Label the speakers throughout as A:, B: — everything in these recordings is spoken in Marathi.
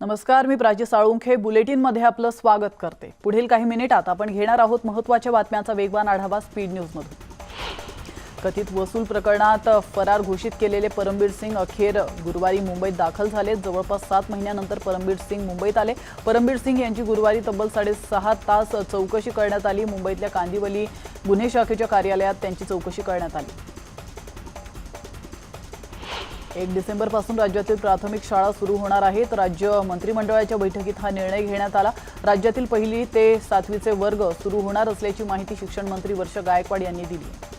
A: नमस्कार मी प्राची साळुंखे. बुलेटिनमध्ये आपलं स्वागत करते. पुढील काही मिनिटात आपण घेणार आहोत महत्त्वाच्या बातम्यांचा वेगवान आढावा स्पीड न्यूजमधून. कथित वसूल प्रकरणात फरार घोषित केलेले परमबीर सिंग अखेर गुरुवारी मुंबईत दाखल झाले. जवळपास सात महिन्यानंतर परमबीर सिंग मुंबईत आले. परमबीर सिंग यांची गुरुवारी तब्बल साडेसहा तास चौकशी करण्यात आली. मुंबईतल्या कांदिवली गुन्हे शाखेच्या कार्यालयात त्यांची चौकशी करण्यात आली. एक डिसेंबरपासून राज्यातील प्राथमिक शाळा सुरू होणार आहेत. राज्य मंत्रिमंडळाच्या बैठकीत हा निर्णय घेण्यात आला. राज्यातील पहिली ते सातवीचे वर्ग सुरू होणार असल्याची माहिती शिक्षण मंत्री वर्ष गायकवाड यांनी दिली.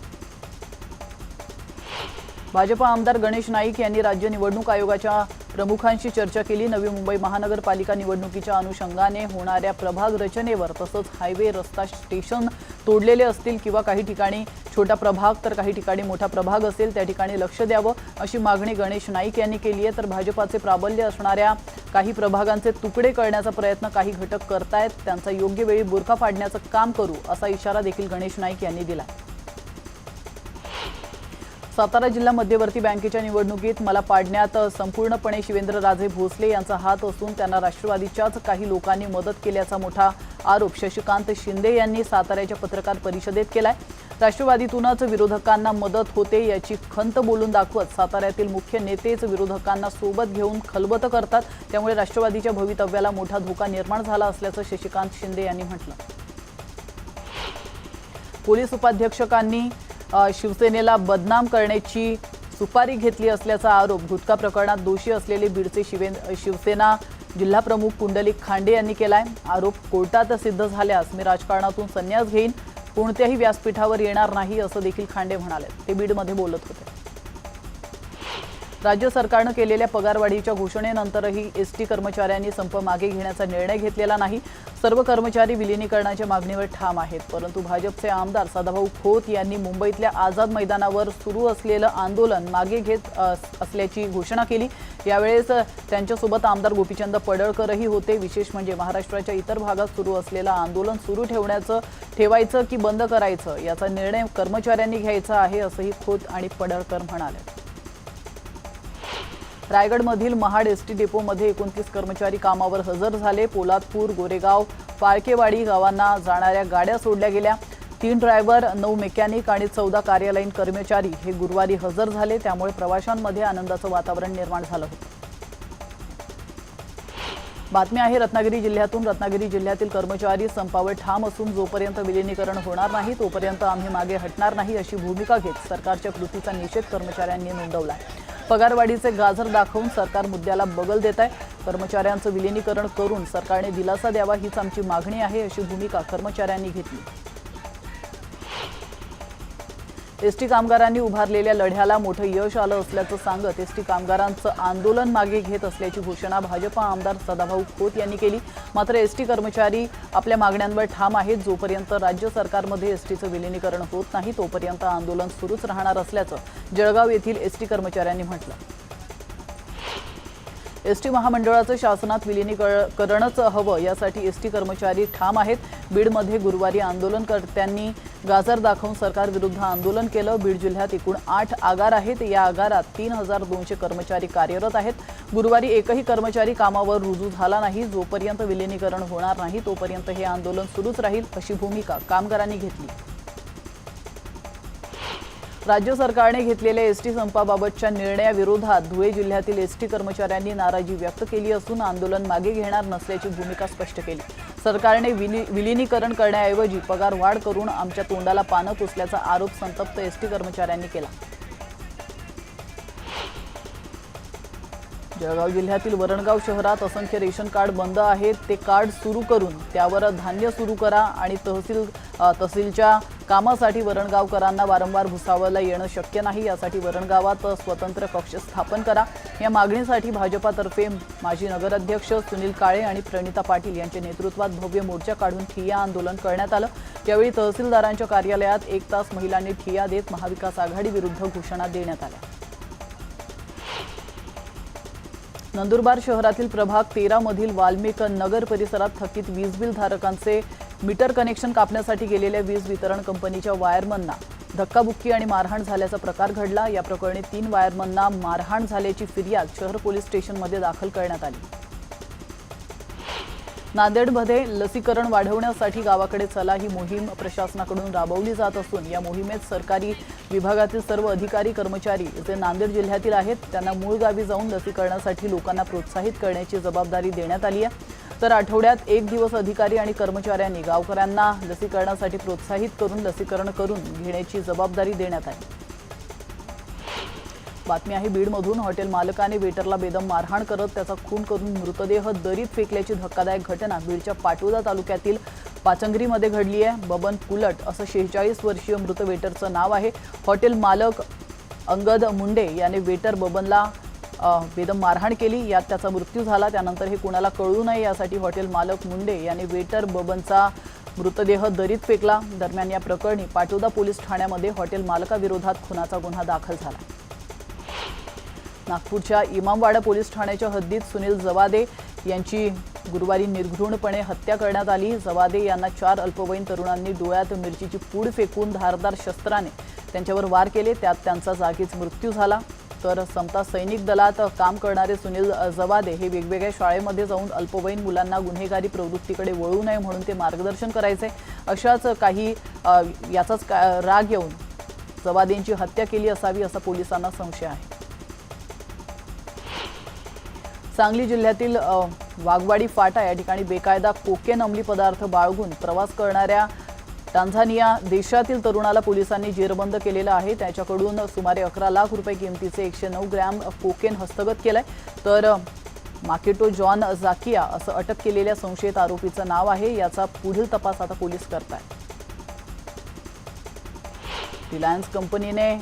A: भाजपा आमदार गणेश नाईक यांनी राज्य निवडणूक आयोगाच्या प्रमुखांशी चर्चा केली. नवी मुंबई महानगरपालिका निवडणुकीच्या अनुषंगाने होणाऱ्या प्रभाग रचनेवर तसंच हायवे रस्ता स्टेशन तोडलेले असतील किंवा काही ठिकाणी छोटा प्रभाग तर काही ठिकाणी मोठा प्रभाग असेल त्या ठिकाणी लक्ष द्यावं अशी मागणी गणेश नाईक यांनी केली आहे. तर भाजपाचे प्राबल्य असणाऱ्या काही प्रभागांचे तुकडे करण्याचा प्रयत्न काही घटक करतायत. त्यांचा योग्य वेळी बुरखा पाडण्याचं काम करू असा इशारा देखील गणेश नाईक यांनी दिला सातारा जिल्हा मध्यवर्ती बँकेच्या निवडणुकीत मला पाडण्यात संपूर्णपणे शिवेंद्रराजे भोसले यांचा हात असून त्यांना राष्ट्रवादीच्याच काही लोकांनी मदत केल्याचा मोठा आरोप शशिकांत शिंदे यांनी साताऱ्याच्या पत्रकार परिषदेत केलाय. राष्ट्रवादीतूनच विरोधकांना मदत होते याची खंत बोलून दाखवत साताऱ्यातील मुख्य नेतेच विरोधकांना सोबत घेऊन खलबत करतात. त्यामुळे राष्ट्रवादीच्या भवितव्याला मोठा धोका निर्माण झाला असल्याचं शशिकांत शिंदे यांनी म्हटलं. पोलीस उपाध्यक्षकांनी शिवसेनेला बदनाम करण्याची सुपारी घेतली असल्याचा आरोप गुटखा प्रकरणात दोषी असलेले बीडचे शिवेन शिवसेना जिल्हाप्रमुख पुंडलिक खांडे यांनी केलाय. आरोप कोर्टात सिद्ध झाल्यास मी राजकारणातून संन्यास घेईन. कोणत्याही व्यासपीठावर येणार नाही असं देखील खांडे म्हणाले ते बीडमध्ये बोलत होते. राज्य सरकारनं केलेल्या पगारवाढीच्या घोषणेनंतरही एस टी कर्मचाऱ्यांनी संप मागे घेण्याचा निर्णय घेतलेला नाही. सर्व कर्मचारी विलिनीकरणाच्या मागणीवर ठाम आहेत. परंतु भाजपचे आमदार सदाभाऊ खोत यांनी मुंबईतल्या आझाद मैदानावर सुरू असलेलं आंदोलन मागे घेत असल्याची घोषणा केली. यावेळेस त्यांच्यासोबत आमदार गोपीचंद पडळकरही होते. विशेष म्हणजे महाराष्ट्राच्या इतर भागात सुरू असलेलं आंदोलन सुरू ठेवण्याचं ठेवायचं की बंद करायचं याचा निर्णय कर्मचाऱ्यांनी घ्यायचा आहे असंही खोत आणि पडळकर म्हणाले. रायगडमधील महाड एस टी डेपोमध्ये एकोणतीस कर्मचारी कामावर हजर झाले. पोलादपूर गोरेगाव फाळकेवाडी गावांना जाणाऱ्या गाड्या सोडल्या गेल्या. तीन ड्रायव्हर नऊ मेकॅनिक आणि चौदा कार्यालयीन कर्मचारी हे गुरुवारी हजर झाले. त्यामुळे प्रवाशांमध्ये आनंदाचं वातावरण निर्माण झालं होतं. बातमी आहे रत्नागिरी जिल्ह्यातून. रत्नागिरी जिल्ह्यातील कर्मचारी संपावर ठाम असून जोपर्यंत विलिनीकरण होणार नाही तोपर्यंत आम्ही मागे हटणार नाही अशी भूमिका घेत सरकारच्या कृतीचा निषेध कर्मचाऱ्यांनी नोंदवलाय. पगारवाढीचे गाजर दाखवून सरकार मुद्द्याला बगल देत आहे. कर्मचाऱ्यांचं विलिनीकरण करून सरकारने दिलासा द्यावा हीच आमची मागणी आहे अशी भूमिका कर्मचाऱ्यांनी घेतली. एसटी कामगारांनी उभारलेल्या लढ्याला मोठं यश आलं असल्याचं सांगत एसटी कामगारांचं आंदोलन मागे घेत असल्याची घोषणा भाजपा आमदार सदाभाऊ खोत यांनी केली. मात्र एसटी कर्मचारी आपल्या मागण्यांवर ठाम आहेत. जोपर्यंत राज्य सरकारमध्ये एसटीचं विलिनीकरण होत नाही तोपर्यंत आंदोलन सुरूच राहणार असल्याचं जळगाव येथील एसटी कर्मचाऱ्यांनी म्हटलं. एसटी महामंडळाचं शासनात विलिनीकरणच हवं यासाठी एसटी कर्मचारी ठाम आहेत. बीडमध्ये गुरुवारी आंदोलनकर्त्यांनी गाजर दाखवून सरकारविरुद्ध आंदोलन केलं. बीड जिल्ह्यात एकूण आठ आगार आहेत. या आगारात तीन हजार दोनशे कर्मचारी कार्यरत आहेत. गुरुवारी एकही कर्मचारी कामावर रुजू झाला नाही. जोपर्यंत विलिनीकरण होणार नाही तोपर्यंत हे आंदोलन सुरूच राहील अशी भूमिका कामगारांनी घेतली. राज्य सरकारने घेतलेल्या एसटी संपाबाबतच्या निर्णयाविरोधात धुळे जिल्ह्यातील एसटी कर्मचाऱ्यांनी नाराजी व्यक्त केली असून आंदोलन मागे घेणार नसल्याची भूमिका स्पष्ट केली. सरकारने विली विलिनीकरण करण्याऐवजी पगार वाढ करून आमच्या तोंडाला पानं पुसल्याचा आरोप संतप्त एसटी कर्मचाऱ्यांनी केला. जळगाव जिल्ह्यातील वरणगाव शहरात असंख्य रेशन कार्ड बंद आहेत. ते कार्ड सुरू करून त्यावर धान्य सुरू करा आणि तहसील तहसीलच्या कामासाठी वरणगावकरांना वारंवार भुसावळला येणं शक्य नाही यासाठी वरणगावात स्वतंत्र कक्ष स्थापन करा. या मागणीसाठी भाजपातर्फे माजी नगराध्यक्ष सुनील काळे आणि प्रणिता पाटील यांच्या नेतृत्वात भव्य मोर्चा काढून ठिय्या आंदोलन करण्यात आलं. यावेळी तहसीलदारांच्या कार्यालयात एक तास महिलांनी ठिय्या देत महाविकास आघाडी विरुद्ध घोषणा देण्यात आल्या. नंदुरबार शहरातील प्रभाग तेरामधील वाल्मिक नगर परिसरात थकीत वीजबिल धारकांचे मीटर कनेक्शन कापण्यासाठी गेलेल्या वीज वितरण कंपनीच्या वायरमनना धक्काबुक्की आणि मारहाण झाल्याचा प्रकार घडला. या प्रकरणी तीन वायरमनना मारहाण झाल्याची फिर्याद शहर पोलीस स्टेशनमध्ये दाखल करण्यात आली. नांदेडमध्ये लसीकरण वाढवण्यासाठी गावाकडे चला ही मोहीम प्रशासनाकडून राबवली जात असून या मोहिमेत सरकारी विभागातील सर्व अधिकारी कर्मचारी जे नांदेड जिल्ह्यातील आहेत त्यांना मूळ गावी जाऊन लसीकरणासाठी लोकांना प्रोत्साहित करण्याची जबाबदारी देण्यात आली आहे. तर आठवड्यात एक दिवस अधिकारी आणि कर्मचाऱ्यांनी गावकऱ्यांना लसीकरणासाठी प्रोत्साहित करून लसीकरण करून घेण्याची जबाबदारी देण्यात आली. बातमी आहे बीडमधून हॉटेल मालकाने वेटरला बेदम मारहाण करत त्याचा खून करून मृतदेह दरीत फेकल्याची धक्कादायक घटना बीडच्या पाटोदा तालुक्यातील पाचंगरीमध्ये घडली आहे. बबन कुलट असं शेहेचाळीस वर्षीय मृत वेटरचं नाव आहे. हॉटेल मालक अंगद मुंडे याने वेटर बबनला बेदम मारहाण केली. यात त्याचा मृत्यू झाला. त्यानंतर हे कुणाला कळू नये यासाठी हॉटेल मालक मुंडे यांनी वेटर बबनचा मृतदेह दरीत फेकला. दरम्यान या प्रकरणी पाटोदा पोलीस ठाण्यामध्ये हॉटेल मालकाविरोधात खुनाचा गुन्हा दाखल झाला. नागपूरच्या इमामवाडा पोलीस ठाण्याच्या हद्दीत सुनील जवादे यांची गुरुवारी निर्घृणपणे हत्या करण्यात आली. जवादे यांना चार अल्पवयीन तरुणांनी डोळ्यात मिरचीची पूड फेकून धारदार शस्त्राने त्यांच्यावर वार केले. त्यात त्यांचा जागीच मृत्यू झाला. तर समता सैनिक दलात काम करणारे सुनील जवादे हे वेगवेगळ्या शाळेमध्ये जाऊन अल्पवयीन मुलांना गुन्हेगारी प्रवृत्तीकडे वळू नये म्हणून ते मार्गदर्शन करायचे. अशाच काही याचाच का- राग येऊन जवादेंची हत्या केली असावी असा पोलिसांना संशय आहे. सांगली जिल्ह्यातील वाघवाडी फाटा या ठिकाणी बेकायदा कोकेन अंमली पदार्थ बाळगून प्रवास करणाऱ्या टांझानिया देशातील तरुणाला पोलिसांनी जेरबंद केलेलं आहे. त्याच्याकडून सुमारे अकरा लाख रुपये किमतीचे एकशे नऊ ग्रॅम कोकेन हस्तगत केलंय. तर माकेटो जॉन जाकिया असं अटक केलेल्या संशयित आरोपीचं नाव आहे. याचा पुढील तपास आता पोलीस करत आहेत रिलायन्स कंपनीने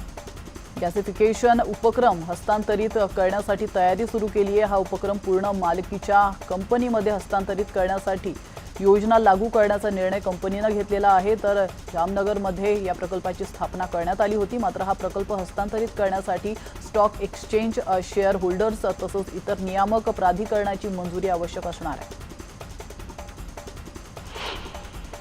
A: गॅसिफिकेशन उपक्रम हस्तांतरित करण्यासाठी तयारी सुरू केली आहे हा उपक्रम पूर्ण मालकीच्या कंपनीमध्ये हस्तांतरित करण्यासाठी योजना लागू करण्याचा निर्णय कंपनीनं घेतलेला आहे. तर जामनगरमध्ये या प्रकल्पाची स्थापना करण्यात आली होती. मात्र हा प्रकल्प हस्तांतरित करण्यासाठी स्टॉक एक्सचेंज शेअर होल्डर्स तसंच इतर नियामक प्राधिकरणाची मंजुरी आवश्यक असणार आहे.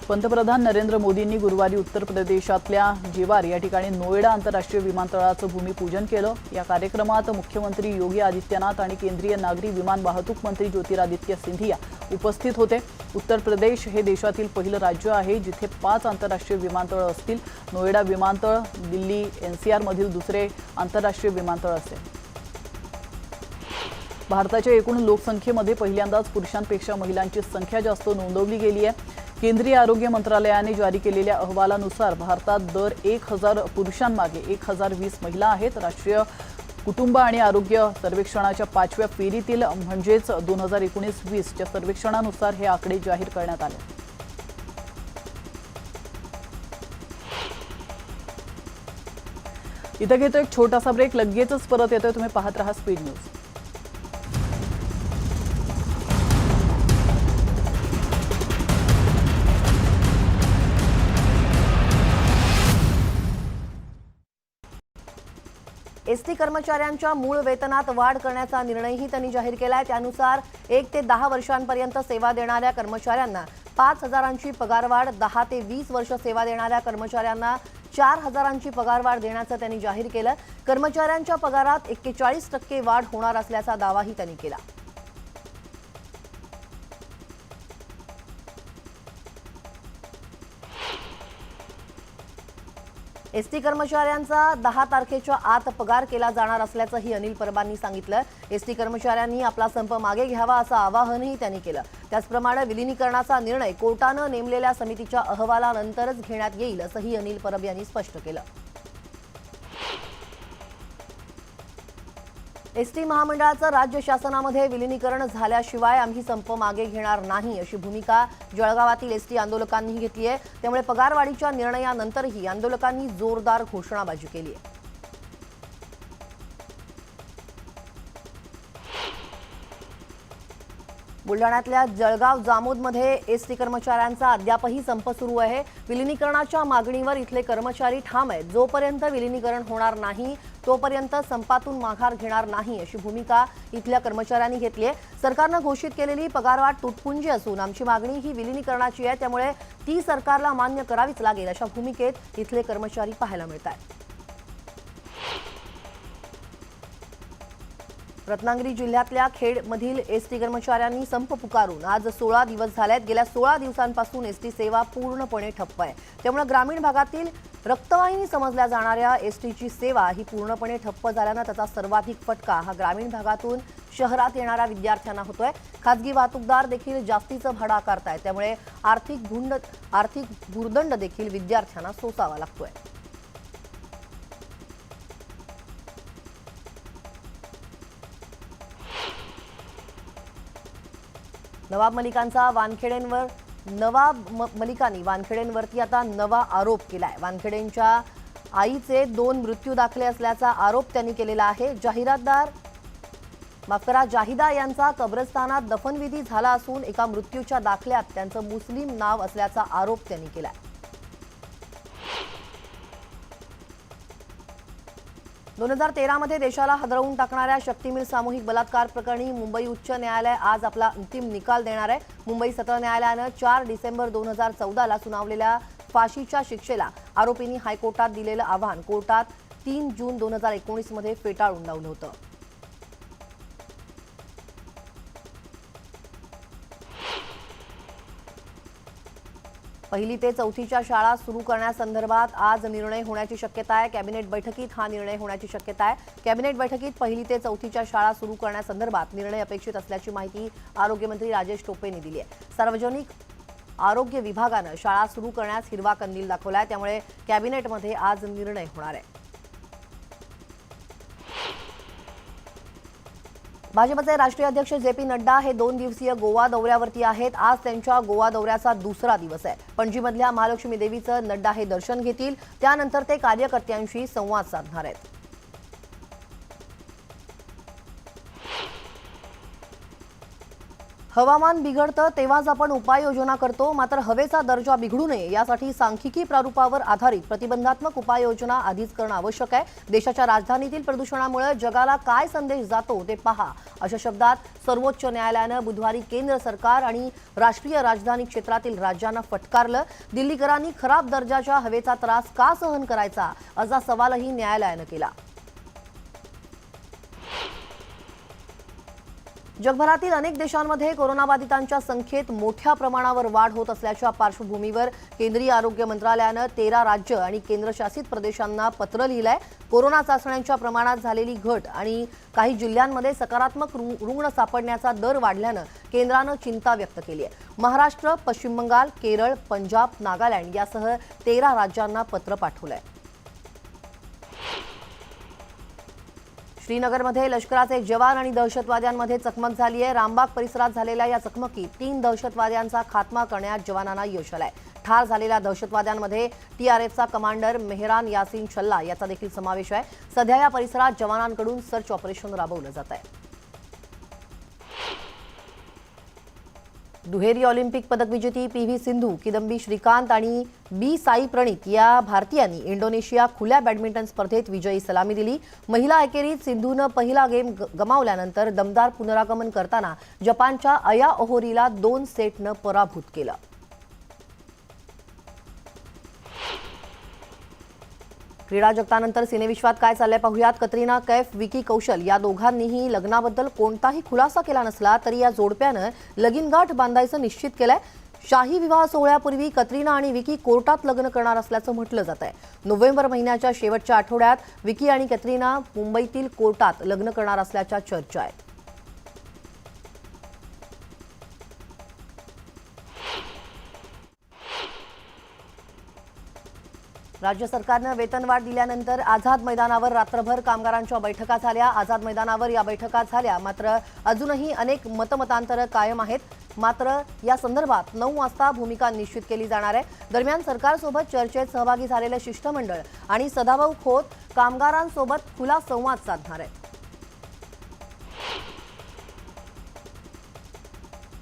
A: पंतप्रधान नरेंद्र मोदींनी गुरुवारी उत्तर प्रदेशातल्या जेवार या ठिकाणी नोएडा आंतरराष्ट्रीय विमानतळाचं भूमिपूजन केलं. या कार्यक्रमात मुख्यमंत्री योगी आदित्यनाथ आणि केंद्रीय नागरी विमान वाहतूक मंत्री ज्योतिरादित्य सिंधिया उपस्थित होते. उत्तर प्रदेश हे देशातील पहिलं राज्य आहे जिथे पाच आंतरराष्ट्रीय विमानतळ असतील. नोएडा विमानतळ दिल्ली एनसीआरमधील दुसरे आंतरराष्ट्रीय विमानतळ असेल. भारताच्या एकूण लोकसंख्येमध्ये पहिल्यांदाच पुरुषांपेक्षा महिलांची संख्या जास्त नोंदवली गेली आहे. केंद्रीय आरोग्य मंत्रालयाने जारी केलेल्या अहवालानुसार भारतात दर एक हजार पुरुषांमागे एक हजार वीस महिला आहेत. राष्ट्रीय कुटुंब आणि आरोग्य सर्वेक्षणाच्या पाचव्या फेरीतील म्हणजेच दोन हजार एकोणीस वीसच्या सर्वेक्षणानुसार हे आकडे जाहीर करण्यात आले. इथं घेतो एक छोटासा ब्रेक लगेचच परत येतोय. तुम्ही पाहत राहा स्पीड न्यूज.
B: एस टी कर्मचाऱ्यांच्या मूळ वेतनात वाढ करण्याचा निर्णयही त्यांनी जाहीर केला आहे त्यानुसार एक ते दहा वर्षांपर्यंत सेवा देणाऱ्या कर्मचाऱ्यांना पाच हजारांची पगारवाढ दहा ते वीस वर्ष सेवा देणाऱ्या कर्मचाऱ्यांना चार हजारांची पगारवाढ देण्याचं त्यांनी जाहीर केलं. कर्मचाऱ्यांच्या पगारात एक्केचाळीस टक्के वाढ होणार असल्याचा दावाही त्यांनी केला. एस टी कर्मचाऱ्यांचा दहा तारखेच्या आत पगार केला जाणार असल्याचंही अनिल परबांनी सांगितलं. एस टी कर्मचाऱ्यांनी आपला संप मागे घ्यावा असं आवाहनही त्यांनी केलं. त्याचप्रमाणे विलिनीकरणाचा निर्णय कोर्टानं नेमलेल्या समितीच्या अहवालानंतरच घेण्यात येईल असंही अनिल परब यांनी स्पष्ट केलं. एस टी महामंडळाचं राज्य शासनामध्ये विलिनीकरण झाल्याशिवाय आम्ही संप मागे घेणार नाही अशी भूमिका जळगावातील एस टी आंदोलकांनी घेतली आहे. त्यामुळे पगारवाढीच्या निर्णयानंतरही आंदोलकांनी जोरदार घोषणाबाजी केली आहे. बुलढाण्यातल्या जळगाव जामोदमध्ये एस टी कर्मचाऱ्यांचा अद्यापही संप सुरू आहे. विलिनीकरणाच्या मागणीवर इथले कर्मचारी ठाम आहेत. जोपर्यंत विलिनीकरण होणार नाही तोपर्यंत संपातून माघार घेणार नाही अशी भूमिका इथल्या कर्मचाऱ्यांनी घेतली आहे. सरकारनं घोषित केलेली पगारवाढ तुटपुंजी असून आमची मागणी ही विलिनीकरणाची आहे. त्यामुळे ती सरकारला मान्य करावीच लागेल अशा भूमिकेत इथले कर्मचारी पाहायला मिळत आहेत रत्नागिरी जिल्ह्यातल्या खेडमधील एस टी कर्मचाऱ्यांनी संप पुकारून आज सोळा दिवस झाले आहेत गेल्या सोळा दिवसांपासून एस टी सेवा पूर्णपणे ठप्प आहे. त्यामुळे ग्रामीण भागातील रक्तवाहिनी समजल्या जाणाऱ्या एस टीची सेवा ही पूर्णपणे ठप्प झाल्यानं त्याचा सर्वाधिक फटका हा ग्रामीण भागातून शहरात येणाऱ्या विद्यार्थ्यांना होतोय. खासगी वाहतूकदार देखील जास्तीचं भाडं आकारतायत. त्यामुळे आर्थिक गुंड आर्थिक भुर्दंड देखील विद्यार्थ्यांना सोसावा लागतोय. नवाब मलिकांचा वानखेडेंवर नवाब म- मलिकांनी वानखेडेंवरती आता नवा आरोप केला आहे वानखेडेंच्या आईचे दोन मृत्यू दाखले असल्याचा आरोप त्यांनी केलेला आहे. जाहिरातदार माफ करा जाहिदा यांचा कब्रस्तानात दफनविधी झाला असून एका मृत्यूच्या दाखल्यात त्यांचं मुस्लिम नाव असल्याचा आरोप त्यांनी केला आहे दोन हजार तेरामध्ये देशाला हदरवून टाकणाऱ्या शक्तीमीर सामूहिक बलात्कार प्रकरणी मुंबई उच्च न्यायालय आज आपला अंतिम निकाल देणार आहे. मुंबई सत्र न्यायालयानं चार डिसेंबर दोन हजार चौदाला सुनावलेल्या फाशीच्या शिक्षेला आरोपींनी हायकोर्टात दिलेलं आव्हान. कोर्टात तीन जून दोन हजार एकोणीसमध्ये फेटाळून लावलं होतं. पहिली ते चौथीच्या शाळा सुरू करण्यासंदर्भात आज निर्णय होण्याची शक्यता आहे. कॅबिनेट बैठकीत हा निर्णय होण्याची शक्यता आहे. कॅबिनेट बैठकीत पहिली ते चौथीच्या शाळा सुरू करण्यासंदर्भात निर्णय अपेक्षित असल्याची माहिती आरोग्यमंत्री राजेश टोपेंनी दिली आहे. सार्वजनिक आरोग्य विभागानं शाळा सुरू करण्यास हिरवा कंदील दाखवला आहे त्यामुळे कॅबिनेटमध्ये आज निर्णय होणार आहे. भाजपचे राष्ट्रीय अध्यक्ष जे पी नड्डा हे दोन दिवसीय गोवा दौऱ्यावरती आहेत. आज त्यांच्या गोवा दौऱ्याचा दुसरा दिवस आहे. पणजीमधल्या महालक्ष्मी देवीचं नड्डा हे दर्शन घेतील. त्यानंतर ते कार्यकर्त्यांशी संवाद साधणार आहेत. हवामान बिघडतं तेव्हाच आपण उपाययोजना करतो मात्र हवेचा दर्जा बिघडू नये यासाठी सांख्यिकी प्रारूपावर आधारित प्रतिबंधात्मक उपाययोजना आधीच करणं आवश्यक आहे. देशाच्या राजधानीतील प्रदूषणामुळे जगाला काय संदेश जातो ते पहा. अशा शब्दात सर्वोच्च न्यायालयानं बुधवारी केंद्र सरकार आणि राष्ट्रीय राजधानी क्षेत्रातील राज्यांना फटकारलं. दिल्लीकरांनी खराब दर्जाच्या हवेचा त्रास का सहन करायचा? असा सवालही न्यायालयानं केला. जगभरातील अनेक देशांमध्ये कोरोनाबाधितांच्या संख्येत मोठ्या प्रमाणावर वाढ होत असल्याच्या पार्श्वभूमीवर केंद्रीय आरोग्य मंत्रालयानं तेरा राज्य आणि केंद्रशासित प्रदेशांना पत्र लिहिलंय. कोरोना चाचण्यांच्या प्रमाणात झालेली घट आणि काही जिल्ह्यांमध्ये सकारात्मक रु- रुग्ण सापडण्याचा दर वाढल्यानं केंद्रानं चिंता व्यक्त केली आहे महाराष्ट्र पश्चिम बंगाल केरळ पंजाब नागालँड यासह तेरा राज्यांना पत्र पाठवलं आहे श्रीनगरमध्ये लष्कराचे जवान आणि दहशतवाद्यांमध्ये चकमक झाली आहे. रामबाग परिसरात झालेल्या या चकमकीत तीन दहशतवाद्यांचा खात्मा करण्यात जवानांना यश आलंय. ठार झालेल्या दहशतवाद्यांमध्ये टीआरएफचा कमांडर मेहरान यासिन छल्ला याचा देखील समावेश आहे. सध्या या परिसरात जवानांकडून सर्च ऑपरेशन राबवलं जात आहे. दुहेरी ऑलिम्पिक पदक विजेती पी व्ही सिंधू किदंबी श्रीकांत आणि बी साई प्रणित या भारतीयांनी इंडोनेशिया खुल्या बॅडमिंटन स्पर्धेत विजयी सलामी दिली. महिला एकेरीत सिंधूनं पहिला गेम ग- गमावल्यानंतर दमदार पुनरागमन करताना जपानच्या अया ओहोरीला दोन सेटनं पराभूत केलं. क्रीडा जगतानंतर सिनेविश्वात काय चाललंय पाहुयात. कतरिना कैफ विकी कौशल या दोघांनीही लग्नाबद्दल कोणताही खुलासा केला नसला तरी या जोडप्यानं लगीनगाठ बांधायचं निश्चित केलंय. शाही विवाह सोहळ्यापूर्वी कतरिना आणि विकी कोर्टात लग्न करणार असल्याचं म्हटलं जात आहे नोव्हेंबर महिन्याच्या शेवटच्या आठवड्यात विकी आणि कतरिना मुंबईतील कोर्टात लग्न करणार असल्याच्या चर्चा आहेत. राज्य सरकारनं वेतनवाढ दिल्यानंतर आझाद मैदानावर रात्रभर कामगारांच्या बैठका झाल्या. आझाद मैदानावर या बैठका झाल्या. मात्र अजूनही अनेक मतमतांतरं कायम आहेत. मात्र या संदर्भात नऊ वाजता भूमिका निश्चित केली जाणार आहे. दरम्यान सरकारसोबत चर्चेत सहभागी झालेलं शिष्टमंडळ आणि सदाभाऊ खोत कामगारांसोबत खुला संवाद साधणार आहे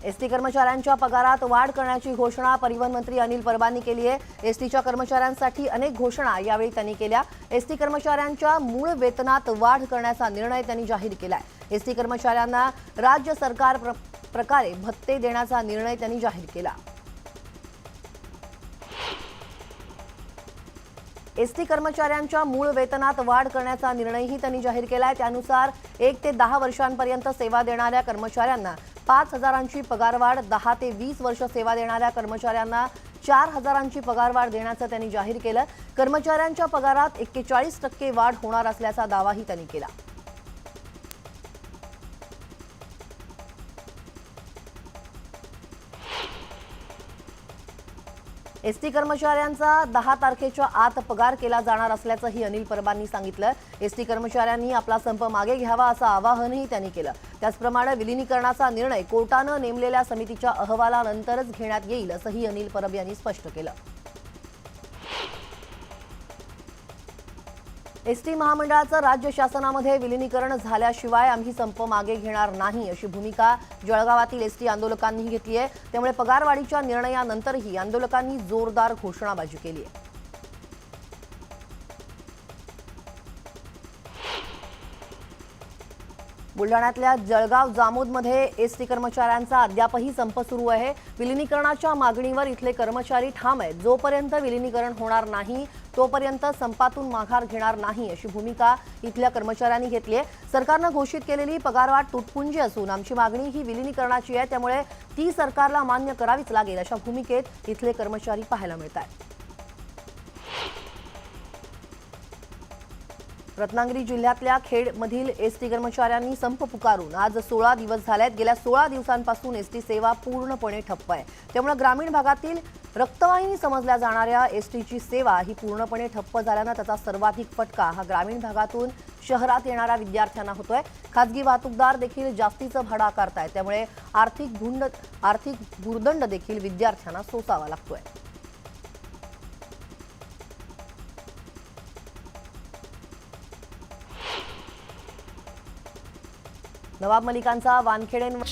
B: एसटी कर्मचाऱ्यांच्या पगारात वाढ करण्याची घोषणा परिवहन मंत्री अनिल परबांनी केली आहे. एसटीच्या कर्मचाऱ्यांसाठी अनेक घोषणा यावेळी त्यांनी केल्या. एसटी कर्मचाऱ्यांच्या मूळ वेतनात वाढ करण्याचा निर्णय त्यांनी जाहीर केलाय. एसटी कर्मचाऱ्यांना राज्य सरकार प्र- प्रकारे भत्ते देण्याचा निर्णय त्यांनी जाहीर केला. एसटी कर्मचाऱ्यांच्या मूळ वेतनात वाढ करण्याचा निर्णयही त्यांनी जाहीर केला आहे त्यानुसार एक ते दहा वर्षांपर्यंत सेवा देणाऱ्या कर्मचाऱ्यांना पाच हजारांची पगारवाढ दहा ते वीस वर्ष सेवा देणाऱ्या कर्मचाऱ्यांना चार हजारांची पगारवाढ देण्याचं त्यांनी जाहीर केलं. कर्मचाऱ्यांच्या पगारात एक्केचाळीस टक्के वाढ होणार असल्याचा दावाही त्यांनी केला. एस टी कर्मचाऱ्यांचा दहा तारखेच्या आत पगार केला जाणार असल्याचंही अनिल परबांनी सांगितलं. एसटी कर्मचाऱ्यांनी आपला संप मागे घ्यावा असं आवाहनही त्यांनी केलं. त्याचप्रमाणे विलिनीकरणाचा निर्णय कोर्टानं नेमलेल्या समितीच्या अहवालानंतरच घेण्यात येईल असंही अनिल परब यांनी स्पष्ट केलं. एसटी महामंडळाचं राज्य शासनामध्ये विलिनीकरण झाल्याशिवाय आम्ही संप मागे घेणार नाही अशी भूमिका जळगावातील एसटी आंदोलकांनी घेतली आहे. त्यामुळे पगारवाढीच्या निर्णयानंतरही आंदोलकांनी जोरदार घोषणाबाजी केली आहे. बुलढाण्यातल्या जळगाव जामोदमध्ये एस टी कर्मचाऱ्यांचा अद्यापही संप सुरू आहे. विलिनीकरणाच्या मागणीवर इथले कर्मचारी ठाम आहेत. जोपर्यंत विलिनीकरण होणार नाही तोपर्यंत संपातून माघार घेणार नाही अशी भूमिका इथल्या कर्मचाऱ्यांनी घेतली आहे. सरकारनं घोषित केलेली पगारवाढ तुटपुंजी असून आमची मागणी ही विलिनीकरणाची आहे. त्यामुळे ती सरकारला मान्य करावीच लागेल अशा भूमिकेत इथले कर्मचारी पाहायला मिळत आहेत रत्नागिरी जिल्ह्यातल्या खेडमधील एस टी कर्मचाऱ्यांनी संप पुकारून आज सोळा दिवस झाले आहेत गेल्या सोळा दिवसांपासून एस टी सेवा पूर्णपणे ठप्प आहे. त्यामुळे ग्रामीण भागातील रक्तवाहिनी समजल्या जाणाऱ्या एस टीची सेवा ही पूर्णपणे ठप्प झाल्यानं त्याचा सर्वाधिक फटका हा ग्रामीण भागातून शहरात येणाऱ्या विद्यार्थ्यांना होतोय. खासगी वाहतूकदार देखील जास्तीचं भाडं आकारतायत. त्यामुळे आर्थिक भुंड आर्थिक भुर्दंड देखील विद्यार्थ्यांना सोसावा लागतोय. नवाब मलिकांचा वानखेडेंवर